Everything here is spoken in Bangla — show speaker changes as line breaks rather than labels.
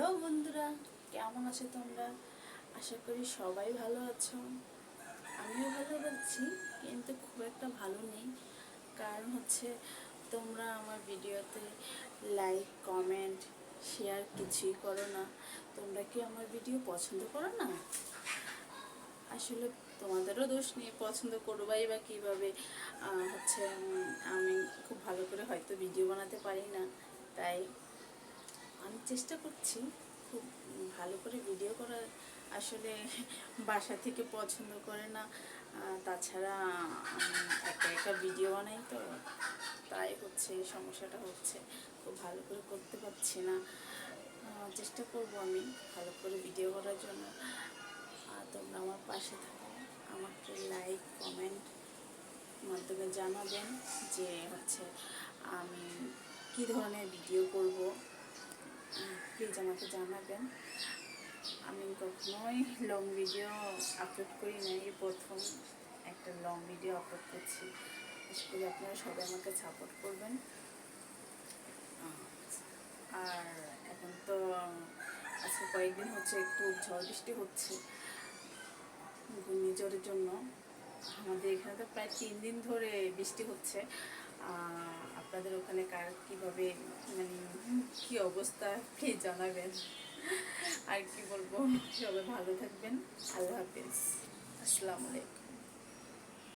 হ্যালো বন্ধুরা, কেমন আছো তোমরা? আশা করি সবাই ভালো আছো। আমিও ভালো আছি, কিন্তু খুব একটা ভালো নেই। কারণ হচ্ছে তোমরা আমার ভিডিওতে লাইক কমেন্ট শেয়ার কিছুই করো না। তোমরা কি আমার ভিডিও পছন্দ করো না? আসলে তোমাদেরও দোষ নেই, পছন্দ করবাই বা কীভাবে। হচ্ছে আমি খুব ভালো করে হয়তো ভিডিও বানাতে পারি না, তাই আমি চেষ্টা করছি খুব ভালো করে ভিডিও করার আসলে বাসা থেকে পছন্দ করে না। তাছাড়া একা একা ভিডিও বানাই তো, তাই হচ্ছে এই সমস্যাটা হচ্ছে। খুব ভালো করে করতে পারছি না। চেষ্টা করব আমি ভালো করে ভিডিও করার জন্য। আর তোমরা আমার পাশে থাকো, আমাকে লাইক কমেন্ট মাধ্যমে জানাবেন যে হচ্ছে আমি কী ধরনের ভিডিও করব। প্লিজ আমাকে জানাবেন। আমি কখনোই লং ভিডিও আপলোড করি না এই প্রথম একটা লং ভিডিও আপলোড করছি। আশা করি আপনারা সবাই আমাকে সাপোর্ট করবেন। আর এখন তো আজকে কয়েকদিন হচ্ছে একটু ঝড় বৃষ্টি হচ্ছে। ঘূর্ণিঝড়ের জন্য। আমাদের এখানে তো প্রায় তিন দিন ধরে বৃষ্টি হচ্ছে। আপনাদের ওখানে কার কীভাবে মানে কী অবস্থা? প্লিজ জানাবেন। আর কি বলব? সবাই ভালো থাকবেন। আল্লাহ হাফিজ। আসসালামু আলাইকুম।